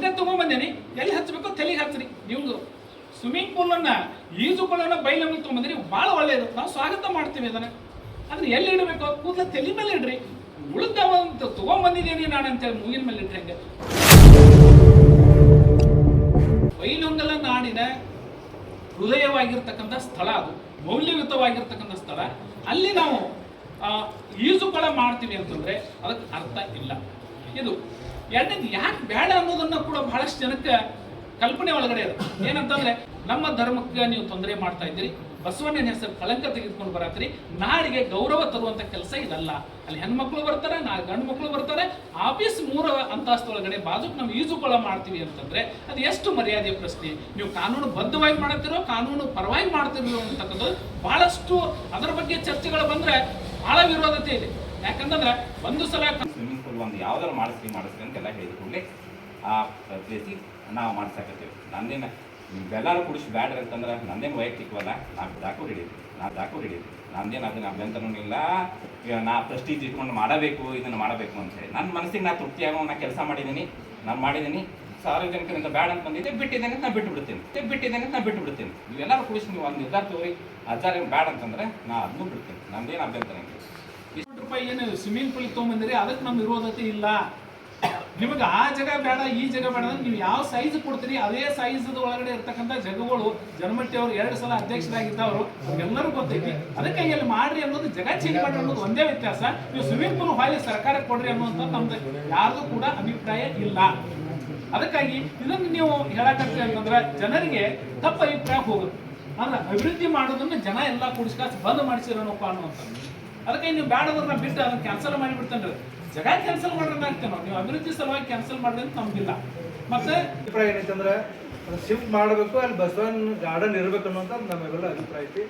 ನಿಮಗೆ ತಗೊಂಬಂದೇನಿ ಎಲ್ಲಿ ಹಚ್ಚಬೇಕು ತಲೆಗೆ ಹಚ್ಚಿರಿ ನೀವು ಸ್ವಿಮ್ಮಿಂಗ್ ಪೂಲನ್ನು ಈಜುಕೊಳ್ಳೋಣ ಬೈಲನ್ನು ತೊಗೊಂಬಂದಿರಿ ಭಾಳ ಒಳ್ಳೆಯದು ನಾವು ಸ್ವಾಗತ ಮಾಡ್ತೀವಿ ಅದನ್ನು. ಅದನ್ನ ಎಲ್ಲಿ ಇಡಬೇಕು? ಕೂದಲ ತಲೆ ಮೇಲೆ ಇಡ್ರಿ. ಉಳಿದ ಒಂದು ತಗೊಂಬಂದಿದ್ದೀನಿ ನಾನು ಅಂತೇಳಿ ಮೂಗಿನ ಮೇಲೆ ಇಟ್ರಿ ಹೆಂಗೆ? ಬೈಲೊಂಗಲ ನಾಡಿನ ಹೃದಯವಾಗಿರ್ತಕ್ಕಂಥ ಸ್ಥಳ ಅದು. ಮೌಲ್ಯಯುತವಾಗಿರ್ತಕ್ಕಂಥ ಸ್ಥಳ. ಅಲ್ಲಿ ನಾವು ಈಜುಕೊಳ ಮಾಡ್ತೀವಿ ಅಂತಂದ್ರೆ ಅದಕ್ಕೆ ಅರ್ಥ ಇಲ್ಲ. ಇದು ಎರಡನೇದು ಯಾಕೆ ಬೇಡ ಅನ್ನೋದನ್ನ ಕೂಡ ಬಹಳಷ್ಟು ಜನಕ್ಕೆ ಕಲ್ಪನೆ ಒಳಗಡೆ ಇದೆ ಏನಂತಂದ್ರೆ, ನಮ್ಮ ಧರ್ಮಕ್ಕೆ ನೀವು ತೊಂದರೆ ಮಾಡ್ತಾ ಇದ್ದೀರಿ, ಬಸವಣ್ಣನ ಹೆಸರು ಕಳಂಕ ತೆಗೆದುಕೊಂಡು ಬರತ್ರಿ, ನಾಡಿಗೆ ಗೌರವ ತರುವಂತ ಕೆಲಸ ಇದಲ್ಲ. ಅಲ್ಲಿ ಹೆಣ್ಮಕ್ಳು ಬರ್ತಾರೆ, ನಾ ಗಂಡು ಮಕ್ಕಳು ಬರ್ತಾರೆ, ಆಫೀಸ್ ಮೂರ ಅಂತಸ್ತೊಳಗಡೆ ಬಾಜುಕ್ ನಾವು ಈಜುಕೊಳ ಮಾಡ್ತೀವಿ ಅಂತಂದ್ರೆ, ಅದು ಎಷ್ಟು ಮರ್ಯಾದೆಯ ಪ್ರಶ್ನೆ. ನೀವು ಕಾನೂನು ಬದ್ಧವಾಗಿ ಮಾಡತ್ತಿರೋ, ಕಾನೂನು ಪರವಾಗಿ ಮಾಡ್ತಿರೋ ಅಂತಕ್ಕಂಥದ್ದು ಬಹಳಷ್ಟು ಅದರ ಬಗ್ಗೆ ಚರ್ಚೆಗಳು ಬಂದ್ರೆ ಬಹಳ ವಿರೋಧತೆ ಇದೆ. ಯಾಕಂತಂದ್ರೆ, ಒಂದು ಸಲ ಯಾವ್ದಾರು ಮಾಡಿಸ್ತೀವಿ ಮಾಡಿಸ್ತೀವಿ ಅಂತೆಲ್ಲ ಹೇಳಿದ ಕೂಡಲೇ ಆ ಪ್ರತಿ ನಾವು ಮಾಡ್ಸಾಕತ್ತೀವಿ. ನಂದೇನು ಎಲ್ಲರೂ ಕುಡಿಸಿ ಬ್ಯಾಡ್ರಿ ಅಂತಂದ್ರೆ ನಂದೇನು ವೈಯಕ್ತಿಕವಲ್ಲ, ನಾ ದಾಕು ಹಿಡಿದ್ವಿ ನಾ ದಾಕು ಹಿಡಿದ್ವಿ ನಂದೇನು ಅದನ್ನ ಅಭ್ಯಂತರನೂ ಇಲ್ಲ ನಾ ಪ್ರೆಸ್ಟೀಜ್ ಇಟ್ಕೊಂಡು ಮಾಡಬೇಕು, ಇದನ್ನು ಮಾಡಬೇಕು ಅಂತ ಹೇಳಿ. ನನ್ನ ಮನಸ್ಸಿಗೆ ನಾ ತೃಪ್ತಿಯಾಗೋ ನಾ ಕೆಲಸ ಮಾಡಿದ್ದೀನಿ, ನಾನು ಮಾಡಿದ್ದೀನಿ, ಸಾರ್ವಜನಿಕರಿಂದ ಬ್ಯಾಡ ಅಂತ ಬಂದಿದ್ದೆ, ಬಿಟ್ಟಿದ್ದೇನೆ ನಾ ಬಿಟ್ಟು ಬಿಡ್ತೀನಿ ಬಿಟ್ಟಿದ್ದೇನೆ ನಾ ಬಿಟ್ಟು ಬಿಡ್ತೀನಿ ನೀವೆಲ್ಲರೂ ಕುಡಿಸಿ ನೀವು ಒಂದು ನಿರ್ಧಾರ ತೋರಿ ಅಜ್ಜಾರೇನು ಬ್ಯಾಡ ಅಂತಂದ್ರೆ ನಾ ಅದನ್ನೂ ಬಿಡ್ತೀನಿ. ನಂದೇನು ಅಭ್ಯಂತರ ಇಷ್ಟು ರೂಪಾಯಿ ಏನು ಸ್ವಿಮ್ಮಿಂಗ್ ಪೂಲ್ ತೊಗೊಂಬಂದಿರಿ, ಅದಕ್ಕೆ ನಮ್ಮ ವಿರೋಧತೆ ಇಲ್ಲ. ನಿಮಗೆ ಆ ಜಾಗ ಬೇಡ, ಈ ಜಾಗ ಬೇಡ ಅಂದ್ರೆ ನೀವು ಯಾವ ಸೈಜ್ ಕೊಡ್ತೀರಿ, ಅದೇ ಸೈಜ್ ಒಳಗಡೆ ಇರ್ತಕ್ಕಂಥ ಜಗಗಳು, ಜನಮಟ್ಟಿ ಅವರು ಎರಡು ಸಲ ಅಧ್ಯಕ್ಷರಾಗಿದ್ದವರು ಎಲ್ಲರೂ ಗೊತ್ತೈತಿ. ಅದಕ್ಕೆ ಇಲ್ಲಿ ಮಾಡ್ರಿ ಅನ್ನೋದು ಜಗ ಚೇಂಜ್ ಮಾಡ್ರಿ ಅನ್ನೋದು ಒಂದೇ ವ್ಯತ್ಯಾಸ. ನೀವು ಸ್ವಿಮ್ಮಿಂಗ್ ಪೂಲ್ ಹಾಲಿ ಸರ್ಕಾರಕ್ಕೆ ಕೊಡ್ರಿ ಅನ್ನುವಂಥ ನಮ್ದು ಯಾರ್ದು ಕೂಡ ಅಭಿಪ್ರಾಯ ಇಲ್ಲ. ಅದಕ್ಕಾಗಿ ಇದನ್ನು ನೀವು ಹೇಳಕತ್ತೀರಿ ಅಂತಂದ್ರೆ ಜನರಿಗೆ ತಪ್ಪು ಅಭಿಪ್ರಾಯ ಹೋಗುತ್ತೆ. ಅಂದ್ರೆ ಅಭಿವೃದ್ಧಿ ಮಾಡೋದನ್ನ ಜನ ಎಲ್ಲ ಕೂಡಿಸ್ಕಾಸ್ ಬಂದ್ ಮಾಡಿಸಿರೋಣಪ್ಪ ಅನ್ನುವಂಥದ್ದು. ಅದಕ್ಕೆ ನೀವು ಬೇಡವ್ರನ್ನ ಬಿಟ್ಟು ಅದನ್ನ ಕ್ಯಾನ್ಸಲ್ ಮಾಡಿಬಿಡ್ತೇನೆ ಜಗ ಕ್ಯಾನ್ಸಲ್ ಮಾಡ್ರಿ ಆಗ್ತೇವೆ ನಾವು ಅಭಿವೃದ್ಧಿ ಸಲುವಾಗಿ ಕ್ಯಾನ್ಸಲ್ ಅಂತ ನಮ್ಗಿಲ್ಲ. ಮತ್ತೆ ಅಭಿಪ್ರಾಯ ಏನೈತಂದ್ರೆ ಶಿಫ್ಟ್ ಮಾಡಬೇಕು, ಅಲ್ಲಿ ಬಸವನ್ ಗಾರ್ಡನ್ ಇರಬೇಕು ಅನ್ನೋಂಥ ನಮಗೆಲ್ಲ ಅಭಿಪ್ರಾಯ ಐತಿ.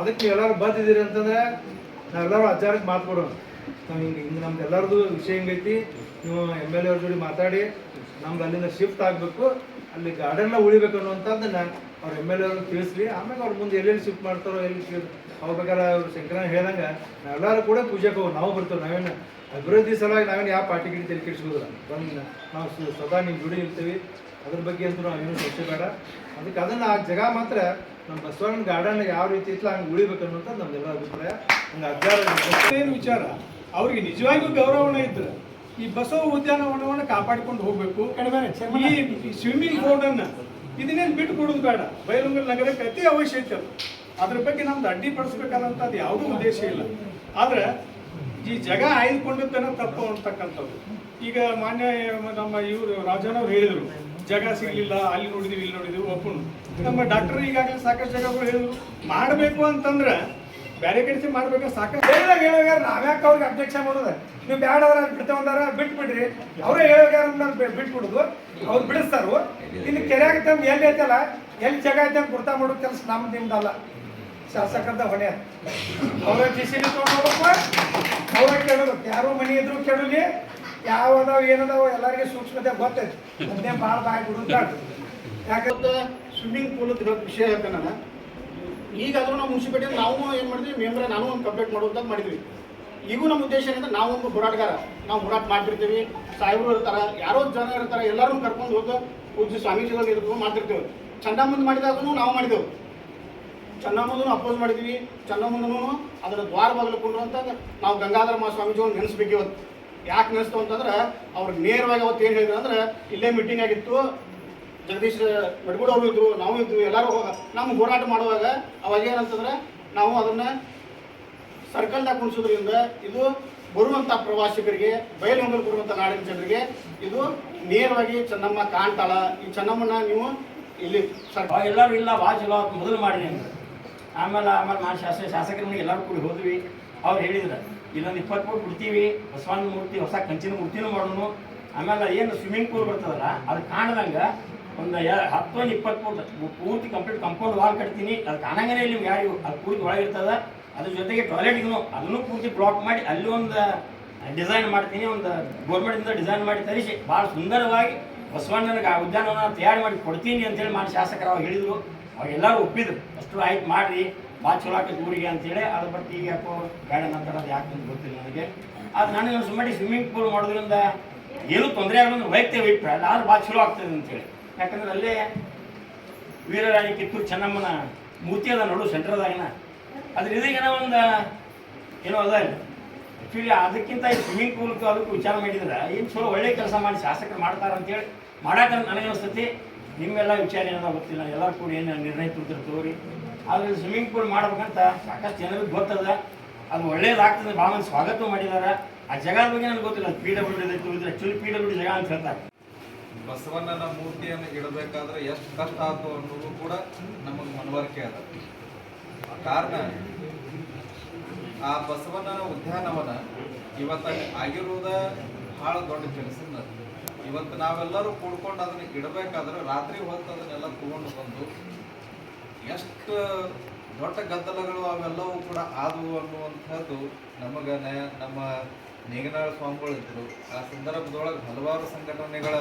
ಅದಕ್ಕೆ ನೀವು ಎಲ್ಲರೂ ಬಂದಿದ್ದೀರಿ ಅಂತಂದ್ರೆ, ನಾವೆಲ್ಲರೂ ಆಚಾರಕ್ಕೆ ಮಾತು ಕೊಡೋಣ. ನಾವು ಹಿಂಗೆ ಹಿಂಗೆ ನಮ್ದು ಎಲ್ಲರದು ವಿಷಯ ಹಿಂಗೈತಿ ನೀವು ಎಂ ಎಲ್ ಎ ಅವ್ರ ಜೋಡಿ ಮಾತಾಡಿ ನಮ್ಗೆ ಅಲ್ಲಿಂದ ಶಿಫ್ಟ್ ಆಗಬೇಕು. ಅಲ್ಲಿ ಗಾರ್ಡನ್ನ ಉಳಿಬೇಕು ಅನ್ನುವಂಥದ್ದನ್ನ ಅವ್ರ ಎಂ ಎಲ್ ಎ ತಿಳಿಸ್ರಿ ಆಮೇಲೆ ಅವ್ರ ಮುಂದೆ ಎಲ್ಲೆಲ್ಲಿ ಶಿಫ್ಟ್ ಮಾಡ್ತಾರೋ, ಎಲ್ಲಿ ಅವ್ರು ಅವ್ರು ಶಂಕರನ್ ಹೇಳ್ದಂಗೆ ನಾವೆಲ್ಲರೂ ಕೂಡ ಪೂಜೆಗೆ ಹೋಗಿ, ನಾವು ಬರ್ತೇವೆ, ನಾವೇನು ಅಭಿವೃದ್ಧಿ ಸಲುವಾಗಿ ನಾವೇನು ಯಾವ ಪಾರ್ಟಿ ಗಿಡ ತಲೆ ಬಂದು ನಾವು ಸದಾ ನಿಮ್ಮ ಜೋಡಿ ಇರ್ತೀವಿ. ಅದ್ರ ಬಗ್ಗೆ ಅಂತೂ ನಾವು ಇನ್ನೂ ಚರ್ಚೆ ಬೇಡ. ಅದಕ್ಕೆ ಅದನ್ನು ಆ ಜಾಗ ಮಾತ್ರ ನಮ್ಮ ಬಸವಣ್ಣ ಗಾರ್ಡನ್ ಯಾವ ರೀತಿ ಇತ್ತು ಹಂಗೆ ಉಳಿಬೇಕು ಅನ್ನೋಂಥ ನಮ್ದೆಲ್ಲ ಅಭಿಪ್ರಾಯ. ಹಂಗೆ ಅಜ್ಜಾರ ಏನು ವಿಚಾರ? ಅವ್ರಿಗೆ ನಿಜವಾಗಿಯೂ ಗೌರವಣೆ ಇದ್ರೆ ಈ ಬಸವ ಉದ್ಯಾನವನವನ್ನು ಕಾಪಾಡಿಕೊಂಡು ಹೋಗಬೇಕು. ಕಡಿಮೆ ಈ ಸ್ವಿಮ್ಮಿಂಗ್ ಬೋರ್ಡನ್ನು ಇದನ್ನೇನು ಬಿಟ್ಟು ಕೊಡೋದು ಬೇಡ. ಬಯಲುಂಗಲ್ ನಗರಕ್ಕೆ ಅತಿ ಅವಶ್ಯಕ ಅದು. ಅದ್ರ ಬಗ್ಗೆ ನಮ್ದು ಅಡ್ಡಿಪಡಿಸ್ಬೇಕಾದಂಥದ್ದು ಯಾವುದೂ ಉದ್ದೇಶ ಇಲ್ಲ. ಆದ್ರೆ ಈ ಜಗ ಆಯ್ದುಕೊಂಡಿದ್ದೇನೆ ತಪ್ಪು ಅಂತಕ್ಕಂಥದ್ದು. ಈಗ ಮಾನ್ಯ ನಮ್ಮ ಇವರು ರಾಜನವ್ರು ಹೇಳಿದ್ರು, ಜಗ ಸಿಗ್ಲಿಲ್ಲ, ಅಲ್ಲಿ ನೋಡಿದ್ವಿ, ಇಲ್ಲಿ ನೋಡಿದ್ವಿ ಒಪ್ಪನು ನಮ್ಮ ಡಾಕ್ಟರ್ ಈಗಾಗಲೇ ಸಾಕಷ್ಟು ಜಾಗಗಳು ಹೇಳಿದ್ರು. ಮಾಡಬೇಕು ಅಂತಂದ್ರೆ ಬೇರೆ ಕೆಲಸ ಮಾಡ್ಬೇಕು ಸಾಕಷ್ಟು ಹೇಳಿದಾಗ ಹೇಳಿದಾಗ ನಾವ್ಯಾಕೆ ಅವ್ರಿಗೆ ಅಧ್ಯಕ್ಷ ಮಾಡೋದು? ನೀವು ಬ್ಯಾಡವ್ರ ಬಿಡ್ತಾವಂದಾರ ಬಿಟ್ಟು ಬಿಡ್ರಿ ಅವರೇ ಹೇಳಿದಾಗ ಬಿಟ್ಬಿಡುದು. ಅವ್ರು ಬಿಡಿಸ್ತಾರು. ಇಲ್ಲಿ ಕೆರೆ ಆಗುತ್ತೆ ಅಂತ ಎಲ್ಲಿ ಐತಲ್ಲ, ಎಲ್ಲಿ ಜಾಗ ಐತೆ ಅಂತ ಗುರ್ತಾ ಮಾಡೋ ಕೆಲಸ ನಮ್ದು ನಿಮ್ದಲ್ಲ ಶಾಸಕರದ ಹೊಣೆ ಅವ್ರ ಡಿಸಿಷನ್ ತೊಗೊಂಡು ಹೋಗ್ಬೇಕು ಅವ್ರ ಕೇಳೋದು. ಯಾರು ಮನೆ ಇದ್ರು ಕೇಳಲಿ. ಯಾವ ಅದಾವ ಏನದಾವ ಎಲ್ಲರಿಗೆ ಸೂಕ್ಷ್ಮತೆ ಗೊತ್ತೈತಿ. ಅದನ್ನೇ ಭಾಳ ಬಾಯಿ ಬಿಡುದು. ಯಾಕಂದ್ರೆ ಸ್ವಿಮ್ಮಿಂಗ್ ಪೂಲ್ ವಿಷಯ ಹೇಳ್ತೇನೆ ನಾನು ಈಗಾದರೂ ನಾವು ಮುನ್ಸಿಪಾಲಿಟಿ ನಾವು ಏನು ಮಾಡಿದ್ವಿ, ಮೆಂಬರ್ ನಾನು ಒಂದು ಕಂಪ್ಲೇಂಟ್ ಮಾಡುವಂಥದ್ದು ಮಾಡಿದ್ವಿ. ಈಗೂ ನಮ್ಮ ಉದ್ದೇಶ ಏನಂದ್ರೆ ನಾವು ಒಂದು ಹೋರಾಟಗಾರ. ನಾವು ಹೋರಾಟ ಮಾಡ್ತಿರ್ತೀವಿ. ಸಾಹೇಬರು ಇರ್ತಾರೆ, ಯಾರೋ ಜನ ಇರ್ತಾರೆ ಎಲ್ಲರೂ ಕರ್ಕೊಂಡು ಹೋಗಿ ಉದ್ದ ಸ್ವಾಮೀಜಿಗಳು ಇರ್ಬೋದು ಮಾಡ್ತಿರ್ತೀವಿ. ಚಂಡಾಮುಂದು ಮಾಡಿದಾಗೂ ನಾವು ಮಾಡಿದೆವು. ಚನ್ನಮ್ಮಂದನು ಅಪೋಸ್ ಮಾಡಿದ್ವಿ. ಚಂದಮ್ಮನೂ ಅದರ ದ್ವಾರ ಬಾಗಿಲು ಅಂತ ನಾವು ಗಂಗಾಧರ ಮಹಾ ಸ್ವಾಮೀಜಿಗಳು ನೆನೆಸ್ಬೇಕು ಇವತ್ತು. ಯಾಕೆ ನೆನೆಸ್ತು ಅಂತಂದ್ರೆ ಅವ್ರು ನೇರವಾಗಿ ಅವತ್ತು ಏನು ಹೇಳಿದ್ರು ಅಂದ್ರೆ, ಇಲ್ಲೇ ಮೀಟಿಂಗ್ ಆಗಿತ್ತು. ಜಗದೀಶ್ ಮಡ್ಗೂಡ್ ಅವರು ಇದ್ರು, ನಾವು ಇದ್ವಿ, ಎಲ್ಲರೂ ನಮ್ಮ ಹೋರಾಟ ಮಾಡುವಾಗ ಅವಾಗ ಏನಂತಂದ್ರೆ ನಾವು ಅದನ್ನ ಸರ್ಕಲ್ದಾಗ ಕುಣಿಸೋದ್ರಿಂದ ಇದು ಬರುವಂಥ ಪ್ರವಾಸಿಗರಿಗೆ ಬಯಲುಂಗಲ್ ಬರುವಂಥ ನಾಡಿನ ಜನರಿಗೆ ಇದು ನೇರವಾಗಿ ಚೆನ್ನಮ್ಮ ಕಾಣ್ತಾಳ. ಈ ಚೆನ್ನಮ್ಮನ ನೀವು ಇಲ್ಲಿ ಸರ್ ಎಲ್ಲರೂ ಇಲ್ಲ ಭಾಳ ಚಲೋ ಮೊದಲು ಮಾಡಿ ಆಮೇಲೆ ಆಮೇಲೆ ನಾನು ಶಾಸಕ ಶಾಸಕರ ಮನೆಗೆ ಎಲ್ಲರೂ ಕೂಡಿ ಹೋದ್ವಿ. ಅವ್ರು ಹೇಳಿದ್ರು, ಇಲ್ಲೊಂದು ಇಪ್ಪತ್ತು ಕೋಟಿ ಬಿಡ್ತೀವಿ ಬಸವಣ್ಣ ಮೂರ್ತಿ, ಹೊಸ ಕಂಚಿನ ಮೂರ್ತಿನೂ ಮಾಡೋನು. ಆಮೇಲೆ ಏನು ಸ್ವಿಮ್ಮಿಂಗ್ ಪೂಲ್ ಬರ್ತದಲ್ಲ, ಅದು ಕಾಣದಂಗೆ ಒಂದು ಹತ್ತು ಒಂದು ಇಪ್ಪತ್ತು ಫೂಟ್ ಪೂರ್ತಿ ಕಂಪ್ಲೀಟ್ ಕಂಪೌಂಡ್ ವಾಲ್ ಕಟ್ತೀನಿ. ಅದು ಕಾಣಂಗನೇ ಇಲ್ಲಿ ಯಾರು ಅದು ಪೂರ್ತಿ ಒಳಗೆ ಇರ್ತದೆ. ಅದ್ರ ಜೊತೆಗೆ ಟಾಯ್ಲೆಟ್ಗೂ ಅದನ್ನು ಪೂರ್ತಿ ಬ್ಲಾಕ್ ಮಾಡಿ ಅಲ್ಲಿ ಒಂದು ಡಿಸೈನ್ ಮಾಡ್ತೀನಿ. ಒಂದು ಗೌರ್ಮೆಂಟಿಂದ ಡಿಸೈನ್ ಮಾಡಿ ತರಿಸಿ. ಭಾಳ ಸುಂದರವಾಗಿ ಬಸವಣ್ಣನಿಗೆ ಆ ಉದ್ಯಾನವನ ತಯಾರು ಮಾಡಿ ಕೊಡ್ತೀನಿ ಅಂತೇಳಿ ಮಾಡಿ ಶಾಸಕರು ಅವಾಗ ಹೇಳಿದರು. ಅವಾಗೆಲ್ಲರೂ ಒಪ್ಪಿದ್ರು. ಅಷ್ಟು ಆಯ್ತು ಮಾಡಿರಿ. ಭಾಳ ಚಲೋ ಆಕೈತೆ ಊರಿಗೆ ಅಂತೇಳಿ. ಅದ್ರ ಬಟ್ ಈಗ ಯಾಕೋ ಬೇಡ ನಂತರ ಅದು ಯಾಕೆ ಅಂತ ಗೊತ್ತಿಲ್ಲ ನನಗೆ. ಅದು ನನಗೆ ಸುಮ್ಮನೆ ಸ್ವಿಮ್ಮಿಂಗ್ ಪೂಲ್ ಮಾಡೋದ್ರಿಂದ ಏನೂ ತೊಂದರೆ ಆಗೋದು ವೈಯಕ್ತಿಕ ಅಭಿಪ್ರಾಯ. ನಾನು ಭಾಳ ಚಲೋ ಆಗ್ತದೆ ಅಂತೇಳಿ. ಯಾಕಂದ್ರೆ ಅಲ್ಲೇ ವೀರರಾಣಿ ಕಿತ್ತೂರು ಚೆನ್ನಮ್ಮನ ಮೂರ್ತಿ ಅದ ನೋಡು ಸೆಂಟ್ರದಾಗಿನ ಅದ್ರ ಇದ್ರಾಗೇನೋ ಒಂದು ಏನೋ ಅದ ಆ್ಯಕ್ಚುಲಿ ಅದಕ್ಕಿಂತ ಈ ಸ್ವಿಮ್ಮಿಂಗ್ ಪೂಲ್ ಅದಕ್ಕೆ ವಿಚಾರ ಮಾಡಿದ್ರೆ ಏನು ಚಲೋ ಒಳ್ಳೆ ಕೆಲಸ ಮಾಡಿ ಶಾಸಕರು ಮಾಡ್ತಾರೆ ಅಂತೇಳಿ ಮಾಡಾಕ ನನಗೆ ಅನಿಸ್ತತಿ. ನಿಮ್ಮೆಲ್ಲ ವಿಚಾರ ಏನೋ ಗೊತ್ತಿಲ್ಲ. ಎಲ್ಲರೂ ಕೂಡ ಏನು ನಿರ್ಣಯ ತೋರಿ ಆದ್ರೆ ಸ್ವಿಮ್ಮಿಂಗ್ ಪೂಲ್ ಮಾಡ್ಬೇಕಂತ ಸಾಕಷ್ಟು ಜನರಿಗೆ ಗೊತ್ತದ. ಅದು ಒಳ್ಳೇದಾಗ್ತದೆ. ಭಾಳ ಸ್ವಾಗತ ಮಾಡಿದ್ದಾರೆ ಆ ಜಾಗದ ಬಗ್ಗೆ ನನಗೆ ಗೊತ್ತಿಲ್ಲ. ಪಿ ಡಬ್ಲ್ಯೂ ಡಿ ಪೀಡ ಪಿ ಡಬ್ಲ್ಯೂ ಜಾಗ ಅಂತ ಹೇಳ್ತಾರೆ. ಬಸವಣ್ಣನ ಮೂರ್ತಿಯನ್ನು ಇಡಬೇಕಾದ್ರೆ ಎಷ್ಟು ಕಷ್ಟ ಆಯ್ತು ಅನ್ನೋದು ಕೂಡ ನಮಗೆ ಮನವರಿಕೆ ಅದ. ಕಾರಣ, ಆ ಬಸವಣ್ಣನ ಉದ್ಯಾನವನ ಇವತ್ತ ಆಗಿರುವುದ ಬಹಳ ದೊಡ್ಡ ಕೆಲಸ ಇವತ್ತು ನಾವೆಲ್ಲರೂ ಕೂಡ್ಕೊಂಡು ಅದನ್ನ ಇಡಬೇಕಾದ್ರೆ ರಾತ್ರಿ ಹೊತ್ತು ಅದನ್ನೆಲ್ಲ ತಗೊಂಡು ಬಂದು ಎಷ್ಟು ದೊಡ್ಡ ಗದ್ದಲಗಳು ಅವೆಲ್ಲವೂ ಕೂಡ ಆದವು ಅನ್ನುವಂಥದ್ದು ನಮಗೆ ನಮ್ಮ ನೇಗನಾಳ ಸ್ವಾಮಿಗಳು ಇದ್ದರು ಆ ಸಂದರ್ಭದೊಳಗೆ ಹಲವಾರು ಸಂಘಟನೆಗಳ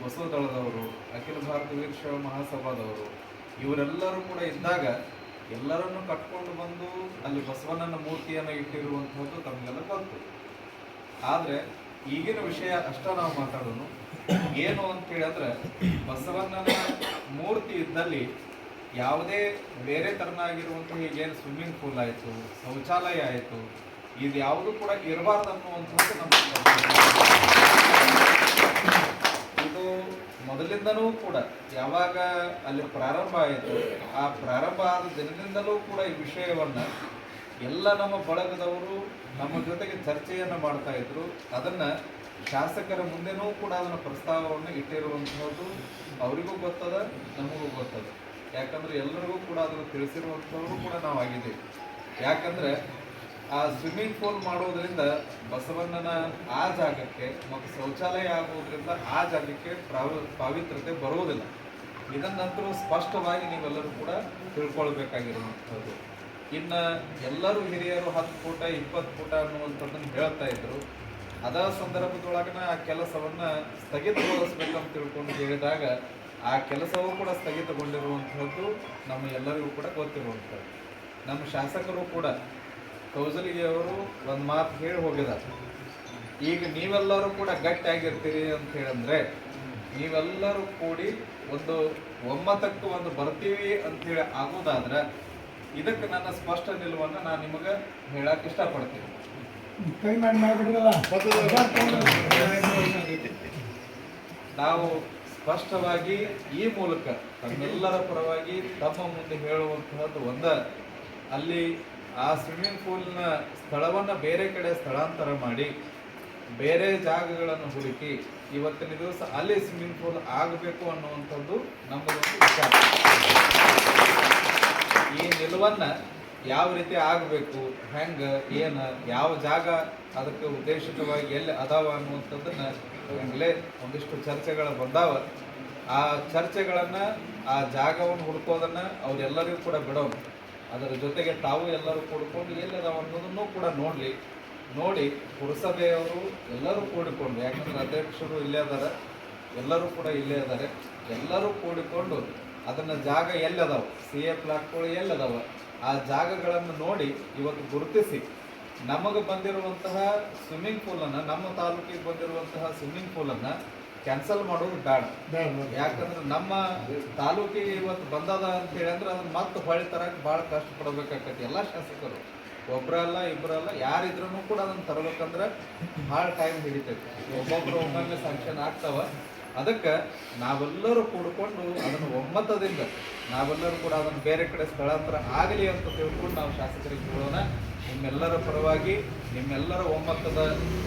ಬಸವ ದಳದವರು ಅಖಿಲ ಭಾರತ ವೀರಶೈವ ಮಹಾಸಭಾದವರು, ಇವರೆಲ್ಲರೂ ಕೂಡ ಇದ್ದಾಗ ಎಲ್ಲರನ್ನು ಕಟ್ಕೊಂಡು ಬಂದು ಅಲ್ಲಿ ಬಸವಣ್ಣನ ಮೂರ್ತಿಯನ್ನು ಇಟ್ಟಿರುವಂಥದ್ದು ತಮಗೆಲ್ಲ ಗೊತ್ತು. ಆದರೆ ಈಗಿನ ವಿಷಯ ಅಷ್ಟ ನಾವು ಮಾತಾಡೋನು. ಏನು ಅಂತ ಹೇಳಿದ್ರೆ ಬಸವಣ್ಣನ ಮೂರ್ತಿ ಇದ್ದಲ್ಲಿ ಯಾವುದೇ ಬೇರೆ ತರನಾಗಿರುವಂತಹ ಈಗೇನು ಸ್ವಿಮ್ಮಿಂಗ್ ಪೂಲ್ ಆಯಿತು, ಶೌಚಾಲಯ ಆಯಿತು ಇದು ಯಾವುದು ಕೂಡ ಇರಬಾರ್ದು ಅನ್ನುವಂಥದ್ದು ನಮ್ಮ ಇದು ಮೊದಲಿಂದನೂ ಕೂಡ ಯಾವಾಗ ಅಲ್ಲಿ ಪ್ರಾರಂಭ ಆಯಿತು, ಆ ಪ್ರಾರಂಭ ಆದ ದಿನದಿಂದಲೂ ಕೂಡ ಈ ವಿಷಯವನ್ನು ಎಲ್ಲ ನಮ್ಮ ಬಳಗದವರು ನಮ್ಮ ಜೊತೆಗೆ ಚರ್ಚೆಯನ್ನು ಮಾಡ್ತಾ ಇದ್ರು. ಅದನ್ನು ಶಾಸಕರ ಮುಂದೆನೂ ಕೂಡ ಅದನ್ನ ಪ್ರಸ್ತಾವವನ್ನು ಇಟ್ಟಿರುವಂಥದ್ದು ಅವರಿಗೂ ಗೊತ್ತದ, ನಮಗೂ ಗೊತ್ತದ. ಯಾಕಂದ್ರೆ ಎಲ್ಲರಿಗೂ ಕೂಡ ಅದನ್ನು ತಿಳಿಸಿರುವಂಥವ್ರು ಕೂಡ ನಾವು ಆಗಿದ್ದೀವಿ. ಯಾಕಂದ್ರೆ ಆ ಸ್ವಿಮ್ಮಿಂಗ್ ಪೂಲ್ ಮಾಡೋದ್ರಿಂದ ಬಸವಣ್ಣನ ಆ ಜಾಗಕ್ಕೆ ಮತ್ತು ಶೌಚಾಲಯ ಆಗೋದ್ರಿಂದ ಆ ಜಾಗಕ್ಕೆ ಪ್ರಾವ ಪಾವಿತ್ರತೆ ಬರೋದಿಲ್ಲ ಇದನ್ನಂತರೂ ಸ್ಪಷ್ಟವಾಗಿ ನೀವೆಲ್ಲರೂ ಕೂಡ ತಿಳ್ಕೊಳ್ಬೇಕಾಗಿರುವಂಥದ್ದು. ಇನ್ನು ಎಲ್ಲರೂ ಹಿರಿಯರು ಹತ್ತು ಫೂಟ ಇಪ್ಪತ್ತು ಫೂಟ ಅನ್ನುವಂಥದ್ದನ್ನು ಹೇಳ್ತಾ ಇದ್ರು. ಅದ ಸಂದರ್ಭದೊಳಗನ ಆ ಕೆಲಸವನ್ನು ಸ್ಥಗಿತಗೊಳಿಸ್ಬೇಕಂತ ತಿಳ್ಕೊಂಡು ಹೇಳಿದಾಗ ಆ ಕೆಲಸವೂ ಕೂಡ ಸ್ಥಗಿತಗೊಂಡಿರುವಂಥದ್ದು ನಮ್ಮ ಎಲ್ಲರಿಗೂ ಕೂಡ ಗೊತ್ತಿರುವಂಥದ್ದು. ನಮ್ಮ ಶಾಸಕರು ಕೂಡ ಕೌಸಲಿಗೆಯವರು ಒಂದು ಮಾತು ಹೇಳಿ ಹೋಗಿದ್ದಾರೆ ಈಗ ನೀವೆಲ್ಲರೂ ಕೂಡ ಗಟ್ಟಿಯಾಗಿರ್ತೀರಿ ಅಂತ ಹೇಳಂದ್ರೆ ನೀವೆಲ್ಲರೂ ಕೂಡಿ ಒಂದು ಒಮ್ಮತಕ್ಕೆ ಒಂದು ಬರ್ತೀವಿ ಅಂತೇಳಿ ಆಗೋದಾದ್ರೆ ಇದಕ್ಕೆ ನನ್ನ ಸ್ಪಷ್ಟ ನಿಲುವನ್ನು ನಾನು ನಿಮಗೆ ಹೇಳಕ್ ಇಷ್ಟಪಡ್ತೀನಿ. ನಾವು ಸ್ಪಷ್ಟವಾಗಿ ಈ ಮೂಲಕ ತಮ್ಮೆಲ್ಲರ ಪರವಾಗಿ ತಮ್ಮ ಮುಂದೆ ಹೇಳುವಂತಹದ್ದು ಒಂದ. ಅಲ್ಲಿ ಆ ಸ್ವಿಮ್ಮಿಂಗ್ ಪೂಲ್ನ ಸ್ಥಳವನ್ನು ಬೇರೆ ಕಡೆ ಸ್ಥಳಾಂತರ ಮಾಡಿ, ಬೇರೆ ಜಾಗಗಳನ್ನು ಹುಡುಕಿ, ಇವತ್ತಿನ ದಿವಸ ಅಲ್ಲಿ ಸ್ವಿಮ್ಮಿಂಗ್ ಪೂಲ್ ಆಗಬೇಕು ಅನ್ನುವಂಥದ್ದು ನಮ್ಮದೊಂದು ವಿಚಾರ. ಈ ನಿಲುವನ್ನ ಯಾವ ರೀತಿ ಆಗಬೇಕು, ಹೆಂಗೆ, ಏನು, ಯಾವ ಜಾಗ ಅದಕ್ಕೆ ಉದ್ದೇಶಿತವಾಗಿ ಎಲ್ಲಿ ಅದಾವ ಅನ್ನುವಂಥದ್ದನ್ನ ಈಗಲೇ ಒಂದಿಷ್ಟು ಚರ್ಚೆಗಳು ಬಂದಾವ. ಆ ಚರ್ಚೆಗಳನ್ನ, ಆ ಜಾಗವನ್ನು ಹುಡ್ಕೋದನ್ನ ಅವ್ರೆಲ್ಲರಿಗೂ ಕೂಡ ಬಿಡೋಣ. ಅದರ ಜೊತೆಗೆ ತಾವು ಎಲ್ಲರೂ ಕೂಡಿಕೊಂಡು ಎಲ್ಲಿ ಅದಾವ ಅನ್ನೋದನ್ನು ಕೂಡ ನೋಡಲಿ. ನೋಡಿ ಪುರಸಭೆಯವರು ಎಲ್ಲರೂ ಕೂಡಿಕೊಂಡು, ಯಾಕಂದರೆ ಅಧ್ಯಕ್ಷರು ಇಲ್ಲೇ ಅದಾರ ಎಲ್ಲರೂ ಕೂಡ ಇಲ್ಲೇ ಇದ್ದಾರೆ ಎಲ್ಲರೂ ಕೂಡಿಕೊಂಡು ಅದನ್ನು ಜಾಗ ಎಲ್ಲದಾವೆ? C A ಪ್ಲಾಟ್ಗಳು ಎಲ್ಲದವು? ಆ ಜಾಗಗಳನ್ನು ನೋಡಿ ಇವತ್ತು ಗುರುತಿಸಿ. ನಮಗೆ ಬಂದಿರುವಂತಹ ಸ್ವಿಮ್ಮಿಂಗ್ ಪೂಲನ್ನು ನಮ್ಮ ತಾಲೂಕಿಗೆ ಬಂದಿರುವಂತಹ ಸ್ವಿಮ್ಮಿಂಗ್ ಪೂಲನ್ನು ಕ್ಯಾನ್ಸಲ್ ಮಾಡೋದು ಬೇಡ. ಯಾಕಂದ್ರೆ ನಮ್ಮ ತಾಲೂಕಿಗೆ ಇವತ್ತು ಬಂದದ ಅಂತ ಹೇಳಿ ಅಂದ್ರೆ ಅದನ್ನ ಮತ್ತೆ ಹೊಳೆ ತರಕ್ಕೆ ಭಾಳ ಕಷ್ಟ ಪಡಬೇಕಾಗತ್ತೆ ಎಲ್ಲ ಶಾಸಕರು ಒಬ್ಬರಲ್ಲ ಇಬ್ಬರಲ್ಲ ಯಾರಿದ್ರೂ ಕೂಡ ಅದನ್ನ ತರಬೇಕಂದ್ರೆ ಭಾಳ ಟೈಮ್ ಹಿಡಿತೈತಿ. ಒಬ್ಬೊಬ್ರು ಒಮ್ಮೊಮ್ಮೆ ಸ್ಯಾಂಕ್ಷನ್ ಆಗ್ತಾವ. ಅದಕ್ಕೆ ನಾವೆಲ್ಲರೂ ಕೂಡ್ಕೊಂಡು ಅದನ್ನು ಒಮ್ಮತದಿಂದ ನಾವೆಲ್ಲರೂ ಕೂಡ ಅದನ್ನು ಬೇರೆ ಕಡೆ ಸ್ಥಳಾಂತರ ಆಗಲಿ ಅಂತ ತಿಳ್ಕೊಂಡು ನಾವು ಶಾಸಕರಿಗೆ ಹೇಳೋಣ. ನಿಮ್ಮೆಲ್ಲರ ಪರವಾಗಿ ನಿಮ್ಮೆಲ್ಲರ ಒಮ್ಮತದ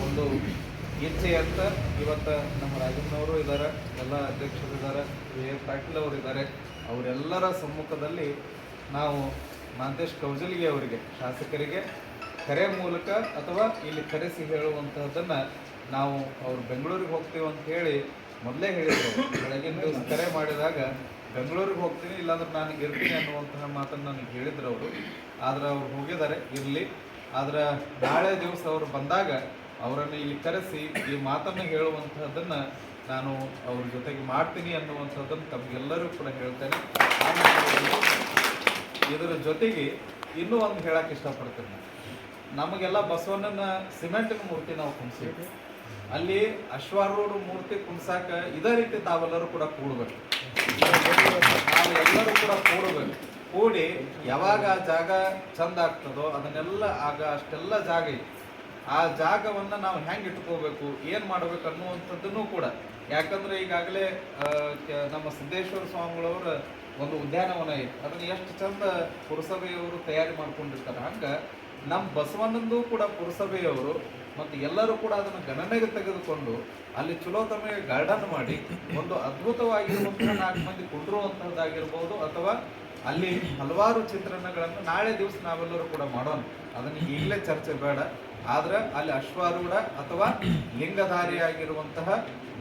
ಒಂದು ಇಚ್ಛೆ ಅಂತ ಇವತ್ತು ನಮ್ಮ ರಾಜಣ್ಣವರು ಇದ್ದಾರೆ ಎಲ್ಲ ಅಧ್ಯಕ್ಷರು ಇದ್ದಾರೆ ವಿ ಎ ಪಾಟೀಲ್ ಅವರು ಇದ್ದಾರೆ ಅವರೆಲ್ಲರ ಸಮ್ಮುಖದಲ್ಲಿ ನಾವು ಮಾಂತೇಶ್ ಕೌಜಲ್ಗಿ ಅವರಿಗೆ, ಶಾಸಕರಿಗೆ ಕರೆ ಮೂಲಕ ಅಥವಾ ಇಲ್ಲಿ ಕರೆಸಿ ಹೇಳುವಂತಹದ್ದನ್ನು ನಾವು ಅವರು ಬೆಂಗಳೂರಿಗೆ ಹೋಗ್ತೀವಿ ಅಂತ ಹೇಳಿ ಮೊದಲೇ ಹೇಳಿದ್ರು. ಬೆಳಗಿನ ದಿವಸ ಕರೆ ಮಾಡಿದಾಗ ಬೆಂಗಳೂರಿಗೆ ಹೋಗ್ತೀನಿ, ಇಲ್ಲಾಂದ್ರೆ ನಾನು ಇರ್ತೀನಿ ಅನ್ನುವಂತಹ ಮಾತನ್ನು ನನಗೆ ಹೇಳಿದ್ರು ಅವರು. ಆದ್ರೆ ಅವ್ರು ಹೋಗಿದ್ದಾರೆ, ಇರಲಿ. ಆದ್ರೆ ನಾಳೆ ದಿವಸ ಅವರು ಬಂದಾಗ ಅವರನ್ನು ಇಲ್ಲಿ ಕರೆಸಿ ಈ ಮಾತನ್ನು ಹೇಳುವಂತಹದ್ದನ್ನು ನಾನು ಅವ್ರ ಜೊತೆಗೆ ಮಾಡ್ತೀನಿ ಅನ್ನುವಂಥದ್ದನ್ನು ತಮಗೆಲ್ಲರೂ ಕೂಡ ಹೇಳ್ತೇನೆ. ಇದರ ಜೊತೆಗೆ ಇನ್ನೂ ಒಂದು ಹೇಳಕ್ಕೆ ಇಷ್ಟಪಡ್ತೇನೆ. ನಮಗೆಲ್ಲ ಬಸವಣ್ಣನ ಸಿಮೆಂಟಿನ ಮೂರ್ತಿ ನಾವು ಕುಣಿಸಿದ್ವಿ. ಅಲ್ಲಿ ಅಶ್ವಾರೂಢ ಮೂರ್ತಿ ಕುಣಿಸಾಕ ಇದೇ ರೀತಿ ತಾವೆಲ್ಲರೂ ಕೂಡ ಕೂಡಬೇಕು. ನಾವು ಎಲ್ಲರೂ ಕೂಡ ಕೂಡಬೇಕು. ಕೂಡಿ ಯಾವಾಗ ಜಾಗ ಚಂದ ಆಗ್ತದೋ ಅದನ್ನೆಲ್ಲ ಆಗ ಅಷ್ಟೆಲ್ಲ ಜಾಗ ಐತಿ ಆ ಜಾಗವನ್ನ ನಾವು ಹೆಂಗ್ ಇಟ್ಕೋಬೇಕು, ಏನು ಮಾಡ್ಬೇಕು ಅನ್ನುವಂಥದ್ದನ್ನು ಕೂಡ. ಯಾಕಂದ್ರೆ ಈಗಾಗಲೇ ನಮ್ಮ ಸಿದ್ದೇಶ್ವರ ಸ್ವಾಮಿಗಳವರ ಒಂದು ಉದ್ಯಾನವನ ಇದೆ. ಅದನ್ನ ಎಷ್ಟು ಚಂದ ಪುರಸಭೆಯವರು ತಯಾರಿ ಮಾಡ್ಕೊಂಡಿರ್ತಾರೆ. ಹಂಗ ನಮ್ಮ ಬಸವಣ್ಣಂದು ಕೂಡ ಪುರಸಭೆಯವರು ಮತ್ತು ಎಲ್ಲರೂ ಕೂಡ ಅದನ್ನು ಗಣನೆಗೆ ತೆಗೆದುಕೊಂಡು ಅಲ್ಲಿ ಚಲೋ ತಮಗೆ ಗಾರ್ಡನ್ ಮಾಡಿ ಒಂದು ಅದ್ಭುತವಾಗಿರುವಂತಹ ನಾಲ್ಕು ಮಂದಿ ಕುಂಡಿರುವಂಥದ್ದಾಗಿರ್ಬೋದು ಅಥವಾ ಅಲ್ಲಿ ಹಲವಾರು ಚಿತ್ರಣಗಳನ್ನು ನಾಳೆ ದಿವಸ ನಾವೆಲ್ಲರೂ ಕೂಡ ಮಾಡೋಣ. ಅದನ್ನ ಈಗಲೇ ಚರ್ಚೆ ಬೇಡ. ಆದ್ರೆ ಅಲ್ಲಿ ಅಶ್ವಾರೂಢ ಅಥವಾ ಲಿಂಗಧಾರಿಯಾಗಿರುವಂತಹ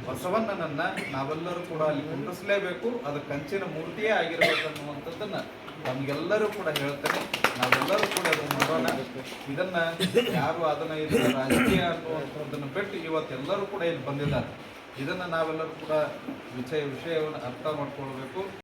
ಬಸವಣ್ಣನನ್ನ ನಾವೆಲ್ಲರೂ ಕೂಡ ಅಲ್ಲಿ ಕುಂಡಿಸಲೇಬೇಕು ಅದು ಕಂಚಿನ ಮೂರ್ತಿಯೇ ಆಗಿರಬೇಕು ಅನ್ನುವಂಥದ್ದನ್ನ ನಮ್ಗೆಲ್ಲರೂ ಕೂಡ ಹೇಳ್ತೇನೆ. ನಾವೆಲ್ಲರೂ ಕೂಡ ಅದನ್ನ ಮಾಡೋಣ ಇದನ್ನ ಯಾರು ಅದನ್ನ ಇದು ರಾಜಕೀಯ ಅನ್ನುವಂಥದ್ದನ್ನ ಬಿಟ್ಟು ಇವತ್ತೆಲ್ಲರೂ ಕೂಡ ಇಲ್ಲಿ ಬಂದಿದ್ದಾರೆ. ಇದನ್ನ ನಾವೆಲ್ಲರೂ ಕೂಡ ವಿಷಯ ವಿಷಯವನ್ನು ಅರ್ಥ ಮಾಡ್ಕೊಳ್ಬೇಕು.